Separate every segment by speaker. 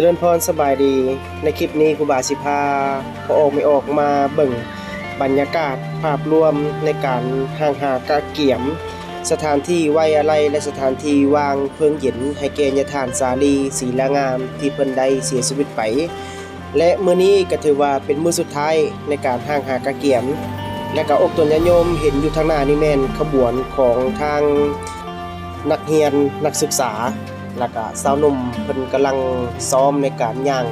Speaker 1: จริญพรสบายดี ในคลิปนี้ครูบาสิพาพอออกไม่ออกมาเบิ่งบรรยากาศภาพรวมในการห่างหากะเกี่ยม สถานที่ไว้อะไรและสถานที่วางเพลิงเย็นให้แก่ญาทานสาลีศรีลางาม ที่เพิ่นได้เสียชีวิตไป และมื้อนี้ก็ถือว่าเป็นมื้อสุดท้ายในการห่างหากะเกี่ยม และก็อกตนญาโยมเห็นอยู่ทางหน้านี่แม่นขบวนของทางนักเรียนนักศึกษา แล้วก็สาวหนุ่มเพิ่นกำลังซ้อมในการย่าง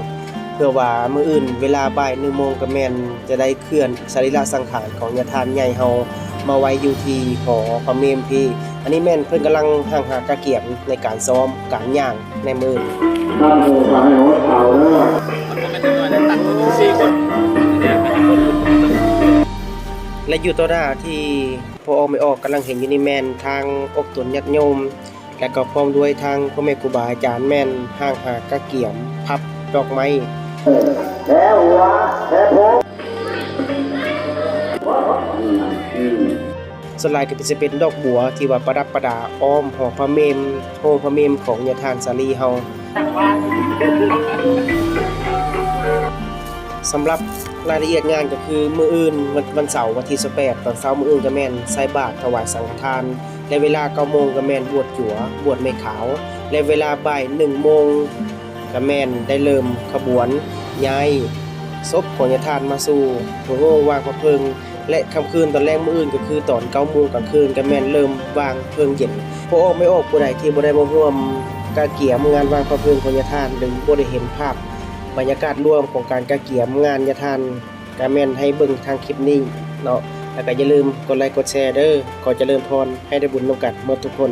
Speaker 1: เพื่อว่ามื้ออื่นเวลาบ่าย1โมงก็แม่นจะได้เคลื่อนสรีระสังขารของญาติทานใหญ่เฮามาไว้อยู่ที่หอพระเมมพี่อันนี้แม่นเพิ่นกำลังห่างหากะเกียมในการซ้อมการย่างในมื้ออื่น
Speaker 2: ตั้งหูฟังให้หัวเข่าเด้อ
Speaker 1: และอยู่ตัวหน้าที่พอออกไม่ออกกำลังเห็นอยู่นี่แม่นทางอกตนญาติโยม และก็พร้อมด้วยทางพ่อแม่ครูบาอาจารย์แม่นห่างหากะเกียม พับดอกไม้
Speaker 2: แพ้หัวแพ้พุง
Speaker 1: สลายก็จะเป็นดอกบัวที่ว่าประดับประดาอ้อมหอพระเมมโฮพระเมมของญาทานสาลีเฮาสำหรับรายละเอียดงานก็คือ มืออื่นวันวันเสาร์วันที่18ตอนเช้ามืออื่นก็แม่นใส่บาตรถวายสังฆทาน และเวลา9โมงก็แมนบวชจั่วบวชไม่ขาว และเวลาบ่าย1โมงก็แมนได้เริ่มขบวนย้ายศพของญาทานมาสู่หัวโรงวางพระเพลิง และค่ำคืนตอนแรกมื้ออื่นก็คือตอน9โมงกลางคืนก็แมนเริ่มวางเพลิงเย็นพอออกไม่ออกผู้ใดที่บ่ได้มาร่วมกาเกียมงานวางพระเพลิงของญาทานหรือบ่ได้เห็นภาพ บรรยากาศร่วมของการกาเกียมงานญาทานก็แมนให้เบิ่งทางคลิปนี้เนาะ แล้วก็อย่าลืมกดไลค์กดแชร์เด้อขอเจริญพรให้ได้บุญลงกัดหมดทุกคน